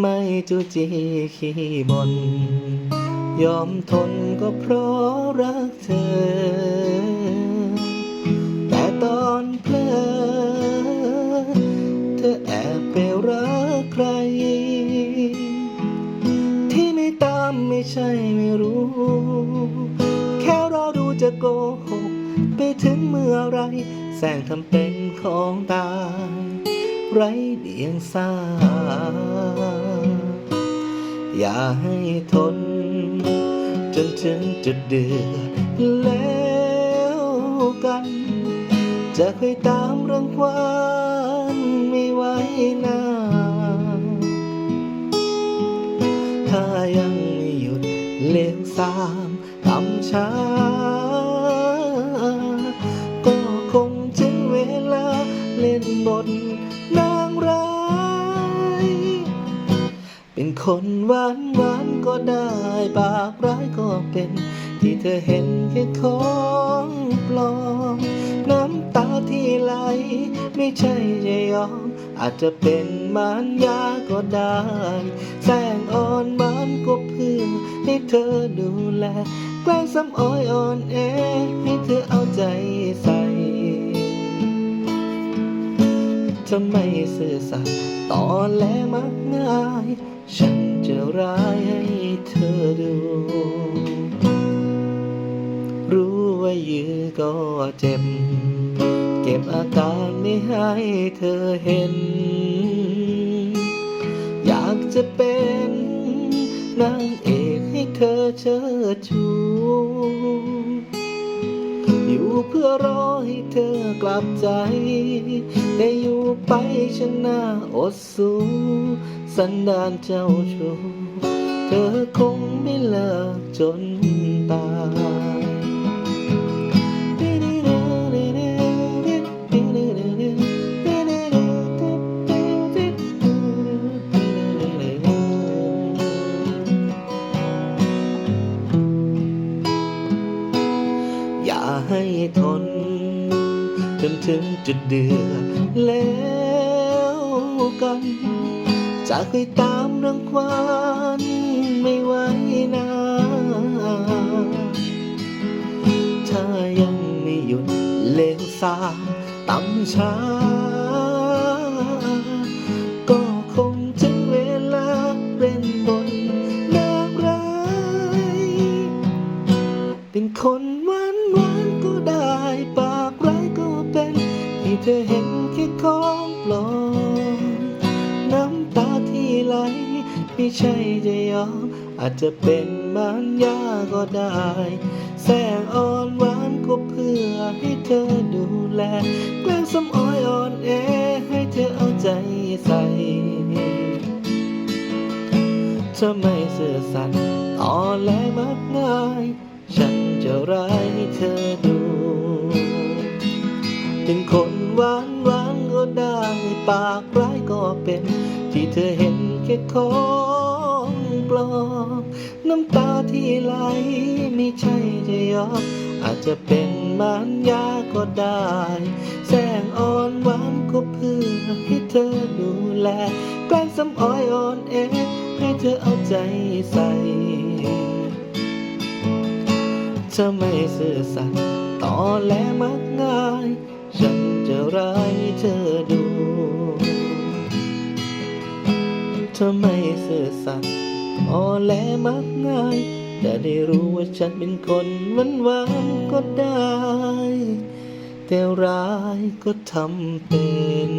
ไม่จูจีขี้บน ยอมทนก็เพราะรักเธอ แต่ตอนเพลอเธอแอบไปรักใคร ที่ไม่ตามไม่ใช่ไม่รู้ แค่รอดูจะโกหก ไปถึงเมื่อไร แสงทำเป็นของตาย ไรเดียงสา อย่าให้ทน จนถึงจุดเดือดแล้วกัน จะเคยตามรังควานไม่ไหวนาถ้ายังไม่หยุดเลวสามต่ำช้า เล่นบทนางร้าย เป็นคนหวานหวานก็ได้ปากร้ายก็เป็น ที่เธอเห็นแค่ของปลอม น้ำตาที่ไหลไม่ใช่จะยอม อาจจะเป็นมารยาก็ได้แสงอ่อนบานก็เพื่อให้เธอดูแลแกล้งซ้ำอ้อยอ่อนแอให้เธอเอาใจ จะไม่ซื่อสัตย์ต่อแลมักง่าย ฉันจะร้ายให้เธอดู รู้ว่ายื้อก็เจ็บ เก็บอาการไม่ให้เธอเห็น อยากจะเป็นนางเอกให้เธอเชิดชู พื่อรอให้เธอกลับใจแต่อยู่ไปฉันน่าอดสูสันดานเจ้าชู้เธอคงไม่เลิกจนตาย ให้ทน จนถึงจุดเดือดแล้วกัน จะเคยตามรังควานไม่ไหวนาถ้ายังไม่หยุดเลวสามต่ำช้า ปลอม น้ำตาที่ไหล ไม่ใช่จะยอม อาจจะเป็นมารยาก็ได้ แสงอ่อนหวานก็เพื่อให้เธอดูแล แกล้งสำอ้อยอ่อนแอให้เธอเอาใจใส่ถ้าไม่เสื่อสัตย์ต่อแลมักง่ายฉัน ปากร้ายก็เป็น ที่เธอเห็นแค่ของปลอมน้ำตาที่ไหลไม่ใช่จะยอมอาจจะเป็นมารยาก็ได้ แสงอ่อนหวานก็เพื่อให้เธอดูแลแกล้งซ้ำอ้อยอ่อนแอให้เธอเอาใจใส่จะไม่ซื่อสัตย์ต่อแลมักง่าย ฉันจะร้ายเธอ ดูถ้าไม่ซื่อสัตย์อ่อแลมักง่ายจะได้รู้ว่าฉันเป็นคนหวานหวานก็ได้ แต่ร้ายก็ทำเป็น